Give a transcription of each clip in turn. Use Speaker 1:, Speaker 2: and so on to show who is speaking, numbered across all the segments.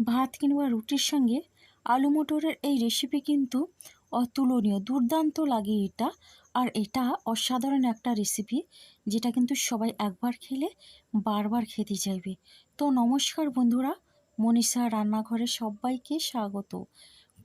Speaker 1: ভাত কিংবা রুটির সঙ্গে আলু মটরের এই রেসিপি কিন্তু অতুলনীয়, দুর্দান্ত লাগে এটা। আর এটা অসাধারণ একটা রেসিপি যেটা কিন্তু সবাই একবার খেলে বারবার খেতে চাইবে। তো নমস্কার বন্ধুরা, মনীষা রান্নাঘরে সবাইকে স্বাগত।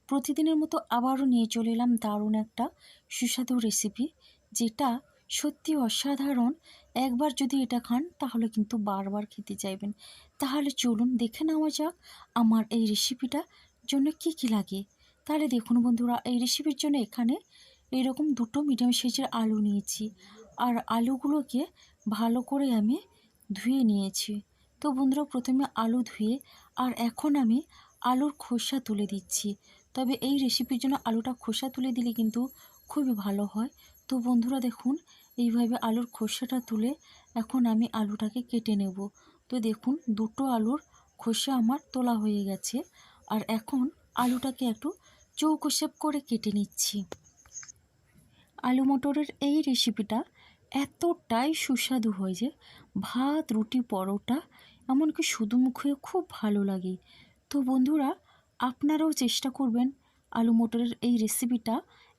Speaker 1: প্রতিদিনের মতো আবারও নিয়ে চলে এলাম দারুণ একটা সুস্বাদু রেসিপি যেটা সত্যি অসাধারণ। একবার যদি এটা খান, তাহলে কিন্তু বারবার খেতে চাইবেন। তাহলে চলুন দেখে নেওয়া যাক আমার এই রেসিপিটা জন্য কি কি লাগে। তাহলে দেখুন বন্ধুরা, এই রেসিপির জন্য এখানে এরকম দুটো মিডিয়াম সাইজের আলু নিয়েছি। আর আলুগুলোকে ভালো করে আমি ধুয়ে নিয়েছি। তো বন্ধুরা, প্রথমে আলু ধুয়ে আর এখন আমি আলুর খোসা তুলে দিচ্ছি। তবে এই রেসিপির জন্য আলুটা খোসা তুলে দিলে কিন্তু খুবই ভালো হয়। তো বন্ধুরা দেখুন, এইভাবে আলুর খোসাটা তুলে এখন আমি আলুটাকে কেটে নেব। তো দেখুন, দুটো আলুর খোসা আমার তোলা হয়ে গেছে। আর এখন আলুটাকে একটু চৌকো শেপ করে কেটে নিচ্ছি। আলু মটরের এই রেসিপিটা এতটাই সুস্বাদু হয় যে ভাত, রুটি, পরোটা, এমনকি শুধু মুখে খুব ভালো লাগে। তো বন্ধুরা, আপনারাও চেষ্টা করবেন আলু মটরের এই রেসিপিটা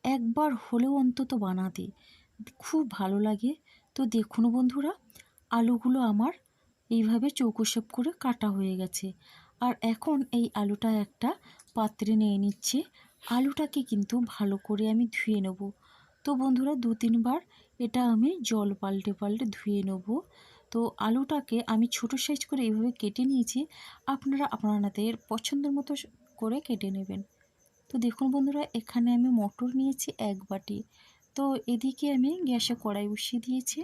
Speaker 1: একবার হলেও অন্তত বানাতে। খুব ভালো লাগে। তো দেখুন বন্ধুরা, আলুগুলো আমার এইভাবে চৌকো শেপ করে কাটা হয়ে গেছে। আর এখন এই আলুটা একটা পাত্রে নিয়ে নিচ্ছে। আলুটাকে কিন্তু ভালো করে আমি ধুয়ে নেব। তো বন্ধুরা, দু তিনবার এটা আমি জল পাল্টে পাল্টে ধুয়ে নেব। তো আলুটাকে আমি ছোট সাইজ করে এইভাবে কেটে নিয়েছি। আপনারা আপনাদের পছন্দের মতো করে কেটে নেবেন। তো দেখুন বন্ধুরা, এখানে আমি মটর নিয়েছি এক বাটি। তো এদিকে আমি গ্যাসে কড়াই বসিয়ে দিয়েছি।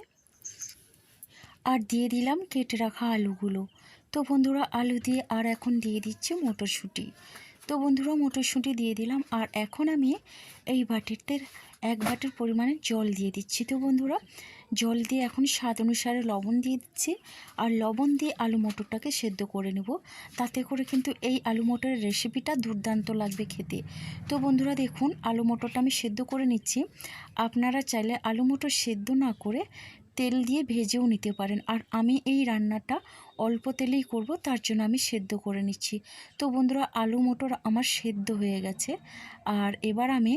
Speaker 1: আর দিয়ে দিলাম কেটে রাখা আলুগুলো। তো বন্ধুরা, আলু দিয়ে আর এখন দিয়ে দিচ্ছি মটরশুঁটি। তো বন্ধুরা মটরশুঁটি দিয়ে দিলাম আর এখন আমি এই বাটিতে এক বাটির পরিমাণে জল দিয়ে দিচ্ছি। তো বন্ধুরা, জল দিয়ে এখন স্বাদ অনুসারে লবণ দিয়ে দিচ্ছি আর লবণ দিয়ে আলু মটরটাকে সেদ্ধ করে নেব। তাতে করে কিন্তু এই আলু মটরের রেসিপিটা দুর্দান্ত লাগবে খেতে। তো বন্ধুরা দেখুন, আলু মটরটা আমি সেদ্ধ করে নিচ্ছি। আপনারা চাইলে আলু মটর সেদ্ধ না করে তেল দিয়ে ভেজেও নিতে পারেন। আর আমি এই রান্নাটা অল্প তেলেই করব, তার জন্য আমি সেদ্ধ করে নিচ্ছি। তো বন্ধুরা, আলু মটর আমার সেদ্ধ হয়ে গেছে, আর এবার আমি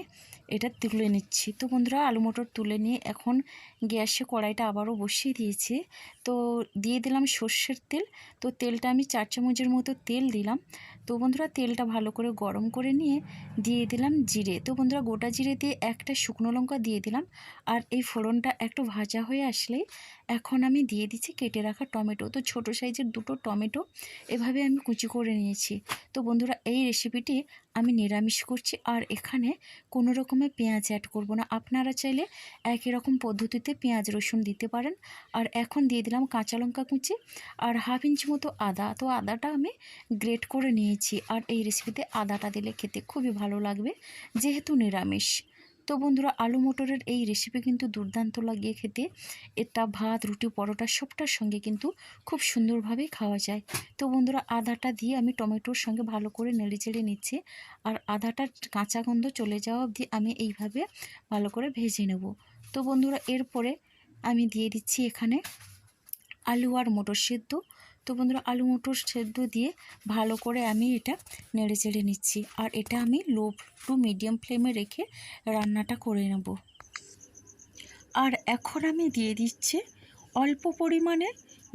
Speaker 1: এটা তুলে নিচ্ছি। তো বন্ধুরা, আলু মটর তুলে নিয়ে এখন গ্যাসে কড়াইটা আবারও বসিয়ে দিয়েছি। তো দিয়ে দিলাম সর্ষের তেল। তো তেলটা আমি চার চামচের মতো তেল দিলাম। তো বন্ধুরা, তেলটা ভালো করে গরম করে নিয়ে দিয়ে দিলাম জিরে। তো বন্ধুরা, গোটা জিরে দিয়ে একটা শুকনো লঙ্কা দিয়ে দিলাম। আর এই ফোড়নটা একটু ভাজা হয়ে আসলেই এখন আমি দিয়ে দিচ্ছি কেটে রাখা টমেটো। তো ছোট সাইজের দুটো টমেটো এভাবে আমি কুচি করে নিয়েছি। তো বন্ধুরা, এই রেসিপিটি আমি নিরামিষ করছি আর এখানে কোনো রকমের পেঁয়াজ অ্যাড করব না। আপনারা চাইলে একই রকম পদ্ধতিতে পেঁয়াজ, রসুন দিতে পারেন। আর এখন দিয়ে দিলাম কাঁচা লঙ্কা কুচি আর হাফ ইঞ্চি মতো আদা। তো আদাটা আমি গ্রেট করে নিয়েছি আর এই রেসিপিতে আদাটা দিলে খেতে খুবই ভালো লাগবে, যেহেতু নিরামিষ। তো বন্ধুরা, আলু মটরের এই রেসিপি কিন্তু দুর্দান্ত লাগিয়ে খেতে। এটা ভাত, রুটি, পরোটা সবটার সঙ্গে কিন্তু খুব সুন্দরভাবে খাওয়া যায়। তো বন্ধুরা, আদাটা দিয়ে আমি টমেটোর সঙ্গে ভালো করে নেড়ে চেড়ে নিচ্ছি। আর আদাটার কাঁচা গন্ধ চলে যাওয়া অবধি আমি এইভাবে ভালো করে ভেজে নেব। তো বন্ধুরা, এরপরে আমি দিয়ে দিচ্ছি এখানে আলু আর মটর সেদ্ধ। তো বন্ধুরা আলু মটর সেদ্ধ দিয়ে ভালো করে আমি এটা নেড়ে চেড়ে নিচ্ছি। আর এটা আমি লো টু মিডিয়াম ফ্লেমে রেখে রান্নাটা করে নেব। আর এখন আমি দিয়ে দিচ্ছি অল্প পরিমাণে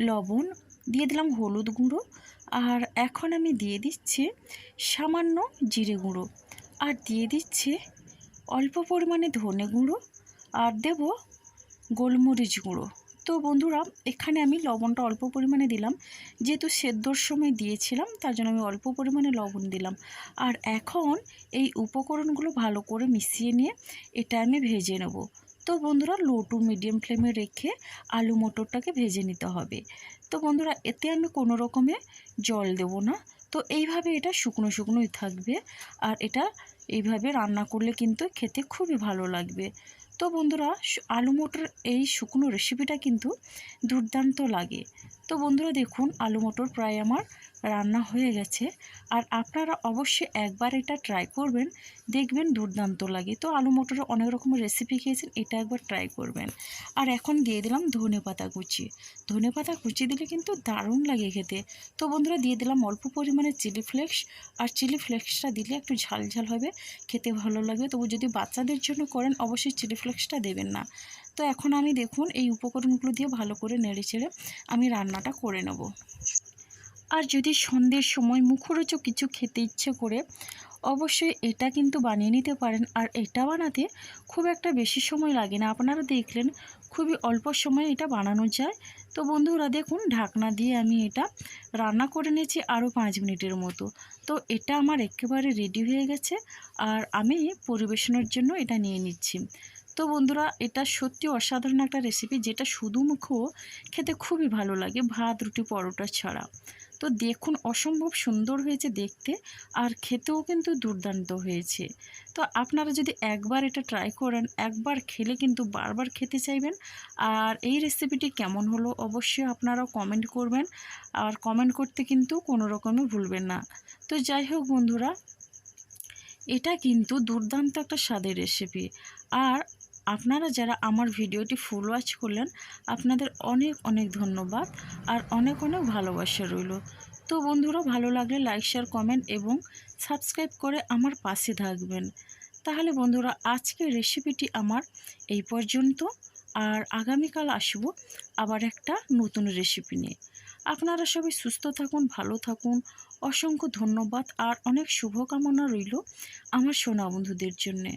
Speaker 1: লবণ, দিয়ে দিলাম হলুদ গুঁড়ো। আর এখন আমি দিয়ে দিচ্ছি সামান্য জিরে গুঁড়ো। আর দিয়ে দিচ্ছি অল্প পরিমাণে ধনে গুঁড়ো। আর দেব গোলমরিচ গুঁড়ো। তো বন্ধুরা, এখানে আমি লবণটা অল্প পরিমাণে দিলাম। যেহেতু সেদ্ধর সময় দিয়েছিলাম, তার জন্য আমি অল্প পরিমাণে লবণ দিলাম। আর এখন এই উপকরণগুলো ভালো করে মিশিয়ে নিয়ে এটা আমি ভেজে নেব। তো বন্ধুরা লো টু মিডিয়াম ফ্লেমে রেখে আলু মটরটাকে ভেজে নিতে হবে। তো বন্ধুরা, এতে আমি কোনো রকমে জল দেব না। তো এইভাবে এটা শুকনো শুকনোই থাকবে। আর এটা এইভাবে রান্না করলে কিন্তু খেতে খুবই ভালো লাগবে। তো বন্ধুরা আলু মটর এই শুকনো রেসিপিটা কিন্তু দুর্দান্ত লাগে। তো বন্ধুরা দেখুন, আলু মটর প্রায় আমার রান্না হয়ে গেছে। আর আপনারা অবশ্যই একবার এটা ট্রাই করবেন, দেখবেন দুর্দান্ত লাগে। তো আলু মটরের অনেক রকমের রেসিপি খেয়েছেন, এটা একবার ট্রাই করবেন। আর এখন দিয়ে দিলাম ধনে পাতা কুচি। ধনে পাতা কুচি দিলে কিন্তু দারুণ লাগে খেতে। তো বন্ধুরা দিয়ে দিলাম অল্প পরিমাণে চিলি ফ্লেক্স আর চিলি ফ্লেক্সটা দিলে একটু ঝাল ঝাল হবে, খেতে ভালো লাগবে। তবু যদি বাচ্চাদের জন্য করেন, অবশ্যই চিলি ফ্লেক্সটা দেবেন না। তো এখন আমি দেখুন এই উপকরণগুলো দিয়ে ভালো করে নেড়ে চেড়ে আমি রান্নাটা করে নেব। আর যদি সন্ধ্যের সময় মুখরোচক কিছু খেতে ইচ্ছে করে, অবশ্যই এটা কিন্তু বানিয়ে নিতে পারেন। আর এটা বানাতে খুব একটা বেশি সময় লাগে না। আপনারা দেখলেন খুবই অল্প সময়ে এটা বানানো যায়। তো বন্ধুরা দেখুন, ঢাকনা দিয়ে আমি এটা রান্না করে নিয়েছি আরও পাঁচ মিনিটের মতো। তো এটা আমার একেবারে রেডি হয়ে গেছে। আর আমি পরিবেশনের জন্য এটা নিয়ে নিচ্ছি। তো বন্ধুরা, এটা সত্যি অসাধারণ একটা রেসিপি যেটা শুধু খেতে খুবই ভালো লাগে ভাত, রুটি, পরোটা ছাড়া। তো দেখুন, অসম্ভব সুন্দর হয়েছে দেখতে আর খেতেও কিন্তু দুর্দান্ত হয়েছে। তো আপনারা যদি একবার এটা ট্রাই করেন, একবার খেলে কিন্তু বারবার খেতে চাইবেন। আর এই রেসিপিটি কেমন হলো অবশ্যই আপনারাও কমেন্ট করবেন। আর কমেন্ট করতে কিন্তু কোনো রকমই ভুলবেন না। তো যাই হোক বন্ধুরা, এটা কিন্তু দুর্দান্ত একটা স্বাদের রেসিপি আর আপনারা যারা আমার ভিডিওটি ফুল ওয়াচ করলেন, আপনাদের অনেক অনেক ধন্যবাদ আর অনেক অনেক ভালোবাসা রইল। তো বন্ধুরা, ভালো লাগলে লাইক শেয়ার কমেন্ট এবং সাবস্ক্রাইব করে আমার পাশে থাকবেন। তাহলে বন্ধুরা, আজকের রেসিপিটি আমার এই পর্যন্ত আর আগামীকাল আসব আবার একটা নতুন রেসিপি নিয়ে। আপনারা সবাই সুস্থ থাকুন, ভালো থাকুন। অসংখ্য ধন্যবাদ আর অনেক শুভকামনা রইল আমার সোনা বন্ধুদের জন্যে।